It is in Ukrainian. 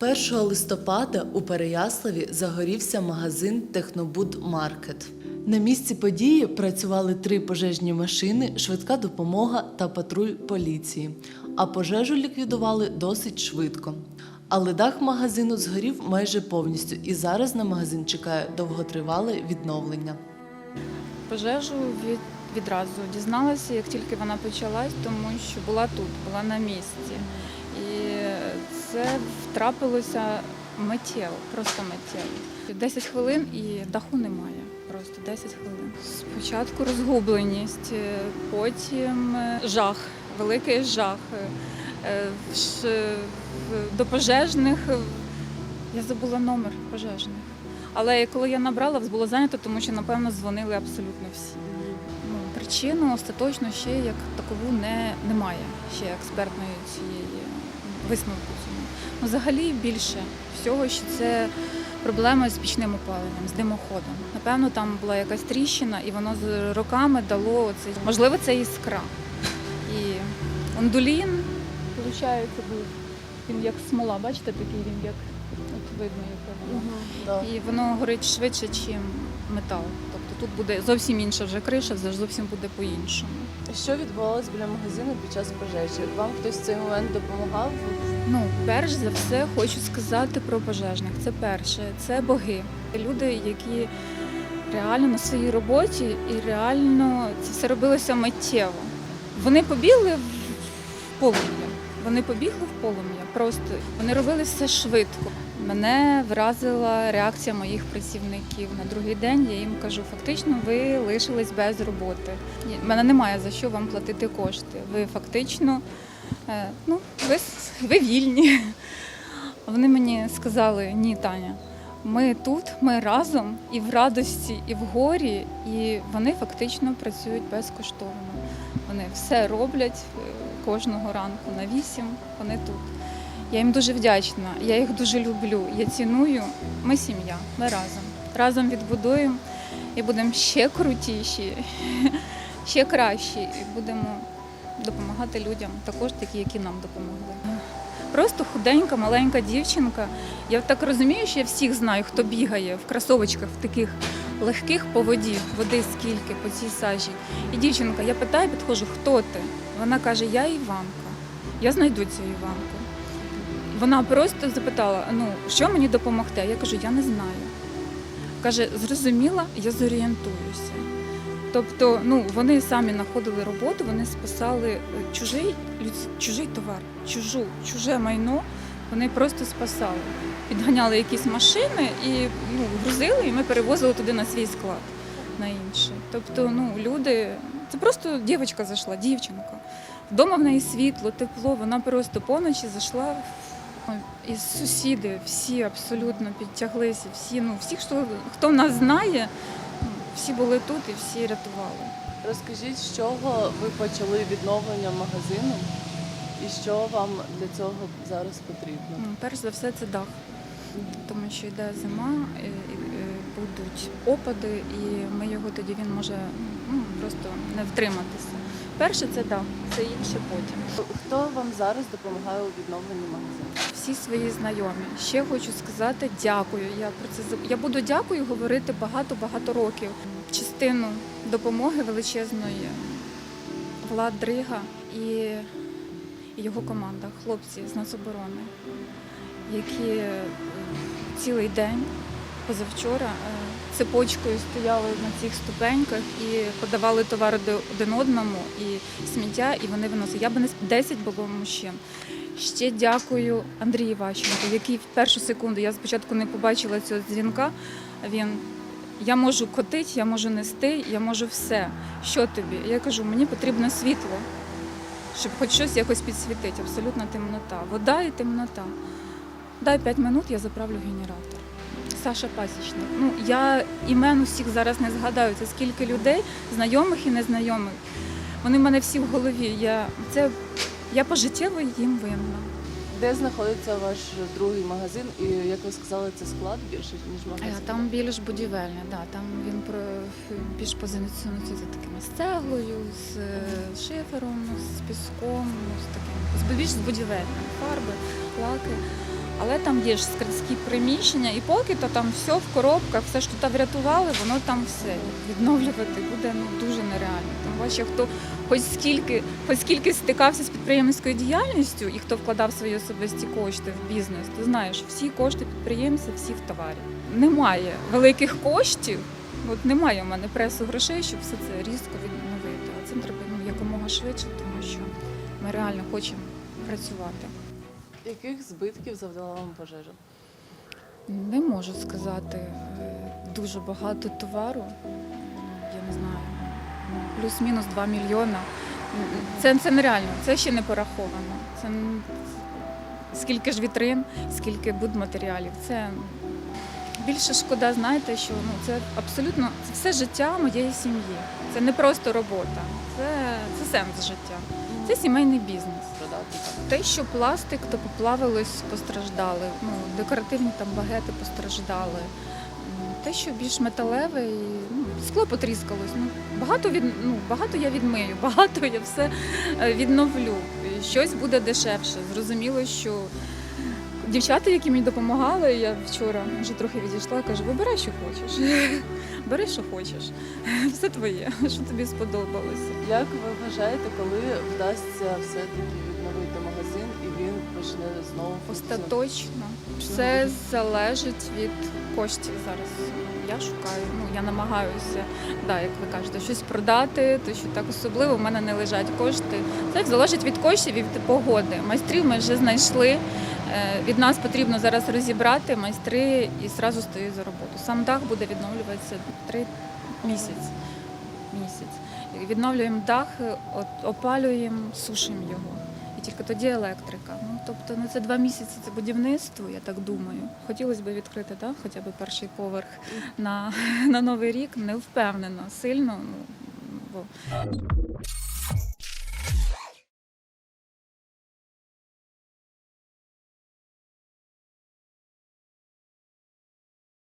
1 листопада у Переяславі загорівся магазин Технобуд Маркет. На місці події працювали три пожежні машини, швидка допомога та патруль поліції. А пожежу ліквідували досить швидко. Але дах магазину згорів майже повністю, і зараз на магазин чекає довготривале відновлення. Пожежу від, відразу дізналася, як тільки вона почалась, тому що була тут, була на місці. І це трапилося миттєво, просто миттєво. 10 хвилин і даху немає. Просто 10 хвилин. Спочатку розгубленість, е, потім е, жах, великий жах. Е, До пожежних я забула номер пожежних. Але коли я набрала, було зайнято, тому що, напевно, дзвонили абсолютно всі. Ну, причину остаточно ще як такову не, немає, ще експертної цієї висновку. Ну, взагалі більше всього, що це проблема з пічним опаленням, з димоходом. Напевно, там була якась тріщина, і воно з роками дало оцей, можливо, це іскра. І ондулін, виходить, був. Він як смола, бачите, такий він як видно, яке воно. І воно горить швидше, ніж метал. Тобто тут буде зовсім інша вже криша, вже зовсім буде по-іншому. Що відбувалося біля магазину під час пожежі? Вам хтось в цей момент допомагав? Ну, перш за все, хочу сказати про пожежних. Це перше, це боги. Люди, які реально на своїй роботі і реально це все робилося миттєво. Вони побігли в полум'я. Вони побігли в полум'я. Просто вони робили все швидко. Мене вразила реакція моїх працівників. На другий день я їм кажу, фактично, ви лишились без роботи. Мене немає за що вам платити кошти. Ви фактично, е, ну, ви, ви вільні. Вони мені сказали, ні, Таня, ми тут, ми разом і в радості, і в горі, і вони фактично працюють безкоштовно. Вони все роблять е, кожного ранку на вісім. Вони тут. Я їм дуже вдячна, я їх дуже люблю. Я ціную. Ми сім'я, ми разом. Разом відбудуємо і будемо ще крутіші, ще кращі. І будемо допомагати людям, також такі, які нам допомогли. Просто худенька, маленька дівчинка. Я так розумію, що я всіх знаю, хто бігає в кросовочках, в таких легких по воді, води скільки по цій сажі. І дівчинка, я питаю, підходжу, хто ти? Вона каже, я Іванка. Я знайду цю Іванку. Вона просто запитала: ну, що мені допомогти? Я кажу, я не знаю. Каже, зрозуміла, я зорієнтуюся. Тобто, ну, вони самі знаходили роботу, вони спасали е, чужий, чужий товар, чужу, чуже майно. Вони просто спасали. Підганяли якісь машини і ну, грузили, і ми перевозили туди на свій склад, на інший. Тобто, ну, люди, це просто дівчинка зайшла, дівчинка. Вдома в неї світло, тепло, вона просто поночі зайшла. І сусіди всі абсолютно підтяглися, всі, ну, всі, хто, хто нас знає, всі були тут і всі рятували. Розкажіть, з чого ви почали відновлення магазину і що вам для цього зараз потрібно? Ну, Перш за все, це дах, тому що йде зима, і, і, і будуть опади, і ми його тоді він може ну, просто не втриматися. Перше це дах, це інше потім. Хто вам зараз допомагає у відновленні магазину? Всі свої знайомі. Ще хочу сказати дякую. Я про це я буду дякую говорити багато-багато років. Частину допомоги величезної Влад Дрига і і його команда, хлопці з Нацоборони, які е, цілий день позавчора е, цепочкою стояли на цих ступеньках і подавали товари один одному і сміття, і вони виносили. Я би не 10 було мужчин. Ще дякую Андрію Іващенку, який в першу секунду я спочатку не побачила цього дзвінка. Він я можу котити, я можу нести, я можу все. Що тобі? Я кажу, мені потрібно світло, щоб хоч щось якось підсвітити. Абсолютна темнота. Вода і темнота. Дай 5 минут, я заправлю генератор. Саша Пасічник. Ну я імен усіх зараз не згадаю. Це скільки людей, знайомих і незнайомих. Вони в мене всі в голові. Я це я пожиттєво їм винна. Де знаходиться ваш другий магазин? І як ви сказали, це склад більше ніж магазин? Там більш будівельне, да, там він про більш позиціонується за такими з цеглою, з шифером, з піском, ну, з таким з більш з будівельним, фарби, лаки. Але там є ж складські приміщення, і поки то там все в коробках, все що тут врятували, воно там все відновлювати буде ну дуже нереально. Тим паче, хто хоч скільки, хоч скільки стикався з підприємницькою діяльністю і хто вкладав свої особисті кошти в бізнес, ти знаєш, всі кошти підприємця, всі в товарі. Немає великих коштів. От немає в мене пресу грошей, щоб все це різко відновити. А це треба ну, якомога швидше, тому що ми реально хочемо працювати. Яких збитків завдала вам пожежа? Не можу сказати. Е, Дуже багато товару. Я не знаю, ну, плюс-мінус 2 мільйона. Це, це нереально, це ще не пораховано. Це скільки ж вітрин, скільки будматеріалів. Це більше шкода, знаєте, що ну, це абсолютно це все життя моєї сім'ї. Це не просто робота, це, це сенс життя. Це сімейний бізнес. Те, що пластик, то поплавилось, постраждали. Ну, декоративні там багети постраждали. Те, що більш металеве, і, ну, скло потріскалось. Ну, багато, від, ну, багато я відмию, багато я все е, відновлю. Щось буде дешевше. Зрозуміло, що дівчата, які мені допомагали, я вчора вже трохи відійшла, кажу, вибирай, що хочеш. Бери, що хочеш. Все твоє, що тобі сподобалося. Як ви вважаєте, коли вдасться все-таки відновити магазин і він почне знову? Остаточно. Все залежить від коштів зараз. Я шукаю, ну я намагаюся, да, як ви кажете, щось продати, то що так особливо в мене не лежать кошти. Це залежить від коштів і від погоди. Майстрів ми вже знайшли. Е, Від нас потрібно зараз розібрати майстри і зразу стою за роботу. Сам дах буде відновлюватися три місяць. місяць. Відновлюємо дах, опалюємо, сушимо його. І тільки тоді електрика. Ну тобто, ну це два місяці це будівництво, я так думаю. Хотілося б відкрити так, хоча б перший поверх на, на новий рік. Не впевнена сильно. Ну бо